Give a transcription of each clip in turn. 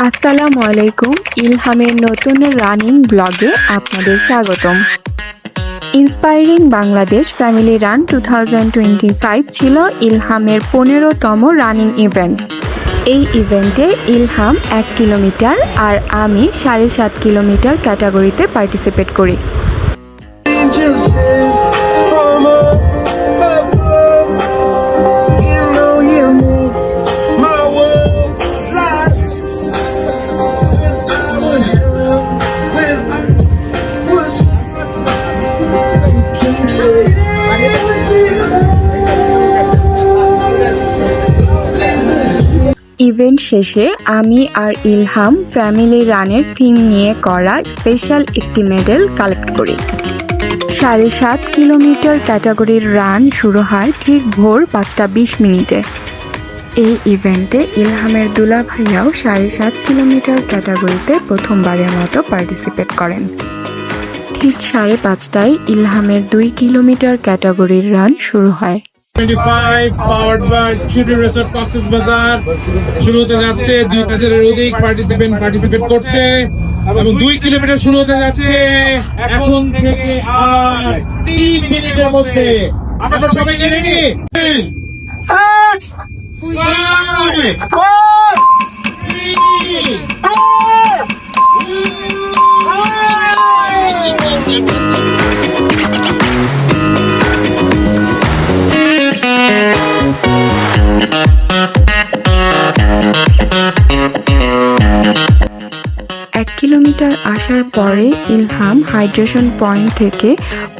আসসালামু আলাইকুম, ইলহামের নতুন রানিং ব্লগে আপনাদের স্বাগতম। Inspiring Bangladesh family run two ছিল ইলহামের পনেরোতম রানিং ইভেন্ট। এই ইভেন্টে ইলহাম এক কিলোমিটার আর আমি সাড়ে সাত কিলোমিটার ক্যাটাগরিতে পার্টিসিপেট করি। ইভেন্ট শেষে আমি আর ইলহাম ফ্যামিলি রানের থিম নিয়ে করা স্পেশাল একটি মেডেল কালেক্ট করি। সাড়ে সাত কিলোমিটার ক্যাটাগরির রান শুরু হয় ঠিক ভোর পাঁচটা বিশ মিনিটে। এই ইভেন্টে ইলহামের দুলা ভাইয়াও সাড়ে সাত কিলোমিটার ক্যাটাগরিতে প্রথমবারের মতো পার্টিসিপেট করেন। ঠিক সাড়ে পাঁচটায় ইলহামের দুই কিলোমিটার ক্যাটাগরির রান শুরু হয়। 25 powered by Chuti resort Cox's Bazar শুরু হতে যাচ্ছে দুই হাজারের অধিক পার্টিসিপেন্ট পার্টিসিপেট করছে এবং দুই কিলোমিটার শুরু হতে যাচ্ছে। এখন থেকে আর তিন মিনিটের মধ্যে। আমরা সবাই কি রেডি এক কিলোমিটার আসার পরে ইলহাম হাইড্রেশন পয়েন্ট থেকে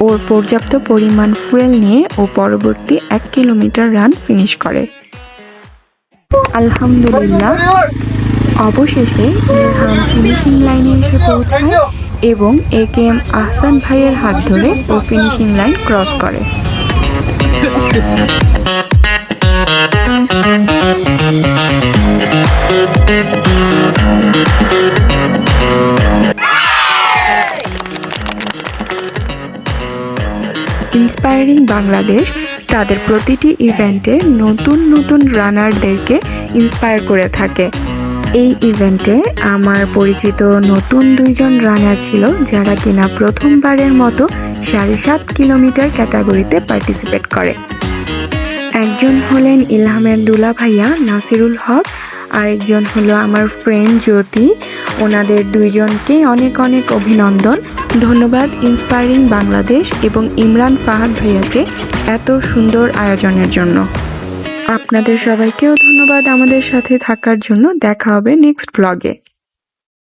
ওর পর্যাপ্ত পরিমাণ ফুয়েল নিয়ে ও পরবর্তী এক কিলোমিটার রান ফিনিশ করে। আলহামদুলিল্লাহ। অবশেষে ইলহাম ফিনিশিং লাইনে এসে পৌঁছায় এবং এ কে এম আহসান ভাইয়ের হাত ধরে ও ফিনিশিং লাইন ক্রস করে। ইন্সপায়ারিং বাংলাদেশ তাদের প্রতিটি ইভেন্টে নতুন নতুন রানারদেরকে ইন্সপায়ার করে থাকে। এই ইভেন্টে আমার পরিচিত নতুন দুইজন রানার ছিল যারা কিনা প্রথমবারের মতো সাড়ে সাত কিলোমিটার ক্যাটাগরিতে পার্টিসিপেট করে। একজন হলেন ইলহামের দুলা ভাইয়া, নাসিরুল হক, আরেকজন হলো আমার ফ্রেন্ড জ্যোতি। ওনাদের দুইজনকে অনেক অনেক অভিনন্দন। ধন্যবাদ ইন্সপায়ারিং বাংলাদেশ এবং ইমরান ফাহাদ ভাইয়াকে এত সুন্দর আয়োজনের জন্য। আপনাদের সবাইকেও ধন্যবাদ আমাদের সাথে থাকার জন্য। দেখা হবে নেক্সট ব্লগে